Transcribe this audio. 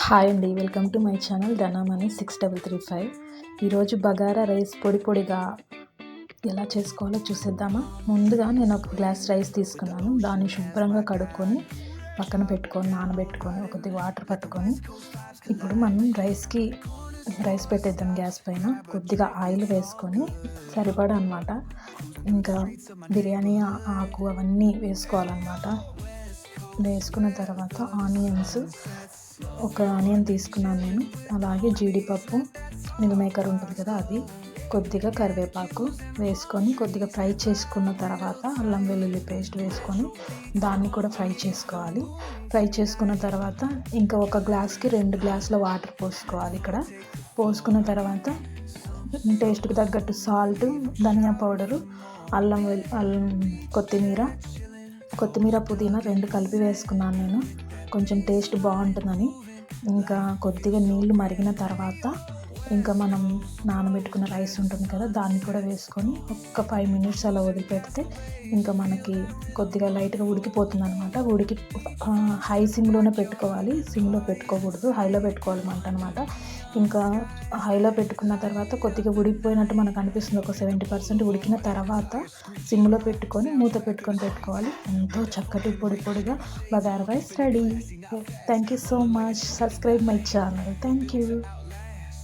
Hi అండి welcome to my channel Dhanamani six double three five. ఈరోజు bagara rice పొడి పొడిగా ఎలా చేసుకోవాలో చూసేద్దామా? ముందుగా నేను ఒక గ్లాస్ రైస్ తీసుకున్నాను. దాన్ని శుభ్రంగా కడుక్కొని పక్కన పెట్టుకొని నానబెట్టుకొని కొద్దిగా వాటర్ పట్టుకొని ఇప్పుడు మనం రైస్కి రైస్ పెట్టేద్దాం గ్యాస్ పైన. కొద్దిగా ఆయిల్ వేసుకొని సరిపడా అనమాట ఇంకా బిర్యానీ ఆకు అవన్నీ వేసుకోవాలన్నమాట. వేసుకున్న తర్వాత ఆనియన్స్ ఒక ఆనియన్ తీసుకున్నాను నేను. అలాగే జీడిపప్పు మిల్ మేకర్ ఉంటుంది కదా అది. కొద్దిగా కరివేపాకు వేసుకొని కొద్దిగా ఫ్రై చేసుకున్న తర్వాత అల్లం వెల్లుల్లి పేస్ట్ వేసుకొని దాన్ని కూడా ఫ్రై చేసుకోవాలి. ఫ్రై చేసుకున్న తర్వాత ఇంకా ఒక గ్లాస్కి రెండు గ్లాసుల వాటర్ పోసుకోవాలి ఇక్కడ. పోసుకున్న తర్వాత టేస్ట్కి తగ్గట్టు సాల్ట్ ధనియా పౌడరు అల్లం వెల్లు అల్లం కొత్తిమీర కొత్తిమీర పుదీనా రెండు కలిపి వేసుకున్నాను నేను. కొంచెం టేస్ట్ బాగుంటుందని. ఇంకా కొద్దిగా నీళ్ళు మరిగిన తర్వాత ఇంకా మనం నానబెట్టుకున్న రైస్ ఉంటుంది కదా దాన్ని కూడా వేసుకొని ఒక్క ఫైవ్ మినిట్స్ అలా వదిలిపెడితే ఇంకా మనకి కొద్దిగా లైట్గా ఉడికిపోతుంది అనమాట ఉడికి హై సిమ్లోనే పెట్టుకోవాలి. సిమ్లో పెట్టుకోకూడదు. హైలో పెట్టుకోవాలి మంట అనమాట ఇంకా హైలో పెట్టుకున్న తర్వాత కొద్దిగా ఉడికిపోయినట్టు మనకు అనిపిస్తుంది. ఒక సెవెంటీ పర్సెంట్ ఉడికిన తర్వాత సిమ్లో పెట్టుకొని మూత పెట్టుకొని పెట్టుకోవాలి. ఎంతో చక్కటి పొడి పొడిగా bagara rice ready thank you so much subscribe my channel thank you